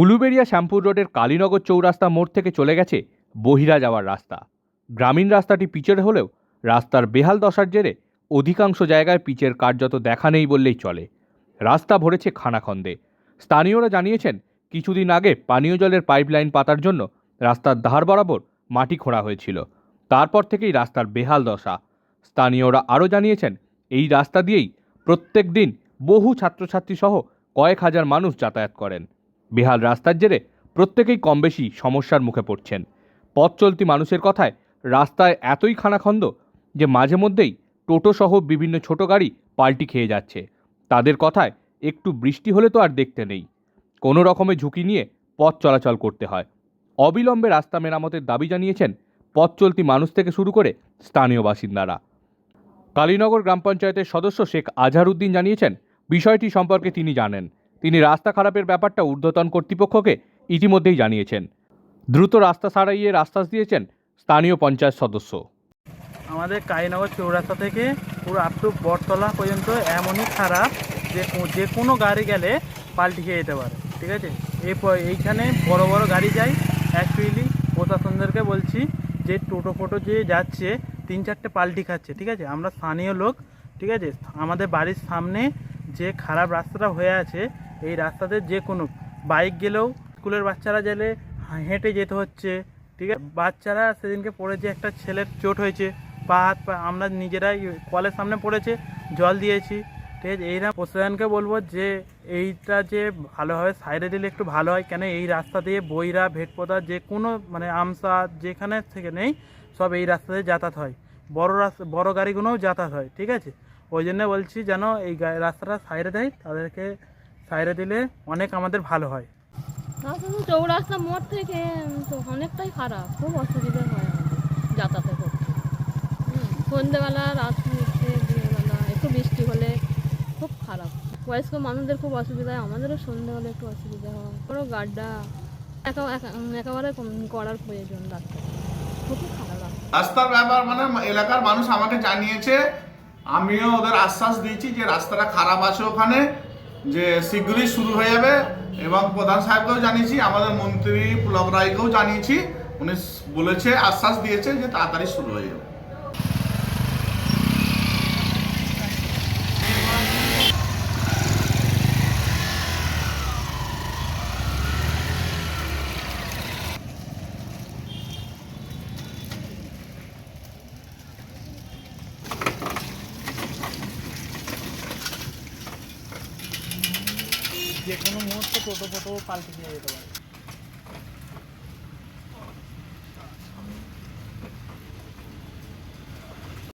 উলুবেড়িয়া শ্যামপুর রোডের কালীনগর চৌরাস্তা মোড় থেকে চলে গেছে বহিরা যাওয়ার রাস্তা। গ্রামীণ রাস্তাটি পিচের হলেও রাস্তার বেহাল দশার জেরে অধিকাংশ জায়গায় পিচের কার্যত দেখা নেই বললেই চলে। রাস্তা ভরেছে খানাখন্দে। স্থানীয়রা জানিয়েছেন, কিছুদিন আগে পানীয় জলের পাইপলাইন পাতার জন্য রাস্তার ধার বরাবর মাটি খোঁড়া হয়েছিল। তারপর থেকেই রাস্তার বেহাল দশা। স্থানীয়রা আরও জানিয়েছেন, এই রাস্তা দিয়েই প্রত্যেক দিন বহু ছাত্রছাত্রী সহ কয়েক হাজার মানুষ যাতায়াত করেন। বেহাল রাস্তার জেরে প্রত্যেকেই কম বেশি সমস্যার মুখে পড়ছেন। পথ চলতি মানুষের কথায় রাস্তায় এতই খানাখন্দ যে মাঝে মধ্যেই টোটো সহ বিভিন্ন ছোট গাড়ি পাল্টি খেয়ে যাচ্ছে। তাদের কথায় একটু বৃষ্টি হলে তো আর দেখতে নেই। কোনো রকমে ঝুঁকি নিয়ে পথ চলাচল করতে হয়। অবিলম্বে রাস্তা মেরামতের দাবি জানিয়েছেন পথ চলতি মানুষ থেকে শুরু করে স্থানীয় বাসিন্দারা। কালীনগর গ্রাম পঞ্চায়েতের সদস্য শেখ আজহারউদ্দিন জানিয়েছেন, বিষয়টি সম্পর্কে তিনি জানেন। তিনি রাস্তা খারাপের ব্যাপারটা ঊর্ধ্বতন কর্তৃপক্ষকে ইতিমধ্যেই জানিয়েছেন। দ্রুত রাস্তা সারাইয়ে আশ্বাস দিয়েছেন স্থানীয় পঞ্চায়েত সদস্য। আমাদের কালীনগর চৌরাস্তা থেকে পুরো আপ টু বটতলা পর্যন্ত এমনই খারাপ যে যে কোনো গাড়ি গেলে পাল্টি খেয়ে যেতে পারে, ঠিক আছে? এই প- এইখানে বড় বড় গাড়ি যায় অ্যাকচুয়ালি প্রশাসনদেরকে বলছি যে টোটো ফোটো যে যাচ্ছে, তিন চারটে পাল্টি খাচ্ছে, ঠিক আছে? আমরা স্থানীয় লোক, ঠিক আছে? আমাদের বাড়ির সামনে যে খারাপ রাস্তাটা হয়ে আছে এই রাস্তাতে যে কোনো বাইক গেলেও স্কুলের বাচ্চারা গেলে হেঁটে যেতে হচ্ছে, ঠিক আছে? বাচ্চারা সেদিনকে পড়েছে একটা ছেলের চোট হয়েছে, পা, হাত, পা, আমরা নিজেরাই কলের সামনে পড়েছে, জল দিয়েছি, ঠিক আছে? এইরা প্রশাসনকে বলব যে এইটা যে ভালোভাবে সাইডে দিলে একটু ভালো হয়, কেন এই রাস্তা দিয়ে বইরা ভেটপোদা যে কোনো মানে আমসা, যেখানে থেকে নেই, সব এই রাস্তা দিয়ে যাতায়াত হয়। বড় রাস্তা বড় গাড়িগুলোও যাতায়াত হয়, ঠিক আছে? ওই জন্য বলছি যেন এই রাস্তাটা সাইডে দেয়, তাদেরকে সাইডে দিলে অনেক আমাদের ভালো হয়। তাছাড়া চৌরাস্তা মোড় থেকে তো অনেকটাই খারাপ খুব অসুবিধা হয় আমাদের যাতায়াতের করতে সন্ধ্যেবেলা রাত হচ্ছে দিনেরবেলা একটু বৃষ্টি হলে খুব খারাপ। বয়স্ক মানুষদের খুব অসুবিধা হয় আমাদেরও সন্ধ্যে হলে একটু অসুবিধা হয়। বড় গাড্ডা একা একা- একেবারে করার প্রয়োজন রাস্তা খুবই খারাপ রাস্তা। রাস্তার ব্যাপার মানে এলাকার মানুষ আমাকে জানিয়েছে আমিও ওদের আশ্বাস দিয়েছি যে রাস্তাটা খারাপ আছে ওখানে। যে শীঘ্রই শুরু হয়ে যাবে এবং প্রধান সাহেবকেও জানিয়েছি, আমাদের মন্ত্রী পুলক রায়কেও জানিয়েছি। উনি বলেছে, আশ্বাস দিয়েছে যে তাড়াতাড়ি শুরু হয়ে যাবে। যে কোনো মুহূর্তে টোটো ফোটো পাল্টে দিয়ে যেতে পারে।